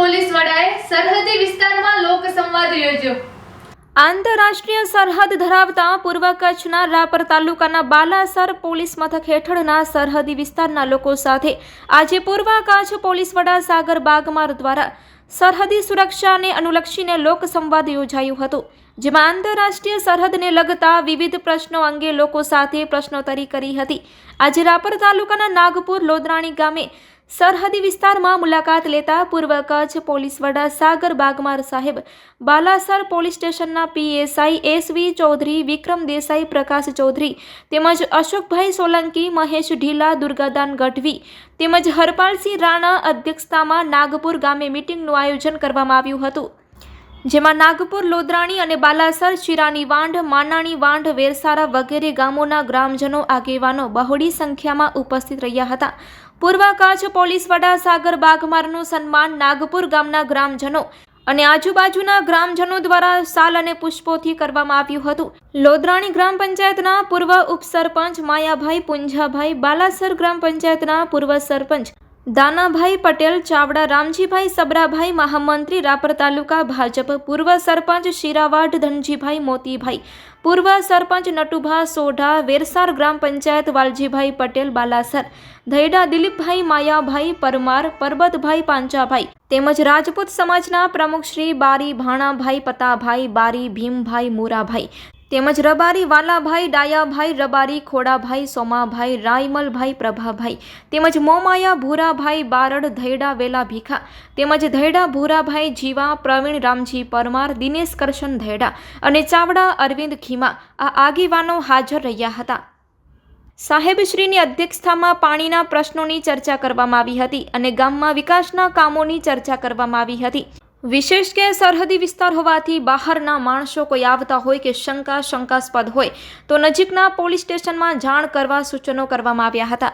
Police વડાએ સરહદી વિસ્તારમાં લોક સંવાદ યોજ્યો. આંતરરાષ્ટ્રીય સરહદ ધરાવતા પૂર્વ કચ્છના રાપર તાલુકાના બાલાસર પોલીસ મથક હેઠળના સરહદી વિસ્તારના લોકો સાથે આજે પૂર્વ કચ્છ પોલીસ વડા સાગર બાગમાર દ્વારા સરહદી સુરક્ષાને અનુલક્ષીને લોક સંવાદ યોજાયો હતો, જેમાં આંતરરાષ્ટ્રીય સરહદને લગતા વિવિધ પ્રશ્નો અંગે લોકો સાથે પ્રશ્નોત્તરી કરી હતી. આજે રાપર તાલુકાના નાગપુર લોદરાણી ગામે સરહદી વિસ્તારમાં મુલાકાત લેતા પૂર્વ કચ્છ પોલીસ વડા સાગર બાગમાર સાહેબ, બાલાસર પોલીસ સ્ટેશનના પીએસઆઈ એસવી ચૌધરી, વિક્રમ દેસાઈ, પ્રકાશ ચૌધરી તેમજ અશોકભાઈ સોલંકી, મહેશ ઢીલા, દુર્ગાદાન ગઢવી તેમજ હરપાલસિંહ રાણા અધ્યક્ષતામાં નાગપુર ગામે મિટિંગનું આયોજન કરવામાં આવ્યું હતું. જેમાં નાગપુર, લોદરાણી અને બાલાસર, શિરાની વાંઢ, માનાણી વાંઢ, વેરસારા વગેરે ગામોના ગ્રામજનો આગેવાનો બહોળી સંખ્યામાં ઉપસ્થિત રહ્યા હતા. પૂર્વ કચ્છ પોલીસ વડા સાગર બાગમારનું સન્માન નાગપુર ગામના ગ્રામજનો અને આજુબાજુના ગ્રામજનો દ્વારા સાલ અને પુષ્પોથી કરવામાં આવ્યું હતું. લોદરાણી ગ્રામ પંચાયતના પૂર્વ ઉપસરપંચ માયાભાઈ પુંજાભાઈ, બાલાસર ગ્રામ પંચાયતના પૂર્વ સરપંચ દાનાભાઈ પટેલ, ચાવડા, રામજીભાઈ, સબરાભાઈ, મહામંત્રી, રાપર તાલુકા ભાજપ, પૂર્વ સરપંચ શિરાવાડ, ધનજીભાઈ મોતીભાઈ, પૂર્વ સરપંચ નટુભા સોઢા, વેરસાર ગ્રામ પંચાયત વાલજીભાઈ પટેલ, બાલાસર, ધૈડા દિલીપભાઈ, માયાભાઈ, પરમાર, પરબતભાઈ પાંચાભાઈ, તેમજ રાજપૂત સમાજના પ્રમુખ શ્રી બારી ભાણાભાઈ, પતાભાઈ, બારી ભીમભાઈ, મોરાભાઈ તેમજ રબારી વાલાભાઈ, ડાયાભાઈ, રબારી, ખોડાભાઈ, સોમાભાઈ, રાયમલભાઈ, પ્રભાભાઈ, તેમજ મોમાયા ભૂરાભાઈ, બારડ, ધૈડા, વેલા ભીખા, તેમજ ધૈડા, ભૂરાભાઈ, જીવા, પ્રવીણ, રામજી, પરમાર, દિનેશ, કરશન, ધૈડા અને ચાવડા, અરવિંદ, ખીમા આ આગેવાનો હાજર રહ્યા હતા. સાહેબશ્રીની અધ્યક્ષતામાં પાણીના પ્રશ્નોની ચર્ચા કરવામાં આવી હતી અને ગામમાં વિકાસના કામોની ચર્ચા કરવામાં આવી હતી. વિશેષ કે સરહદી વિસ્તાર હોવાથી બહારના માણસો કોઈ આવતા હોય કે શંકા શંકાસ્પદ હોય, તો નજીકના પોલીસ સ્ટેશનમાં જાણ કરવા સૂચનો કરવામાં આવ્યા હતા.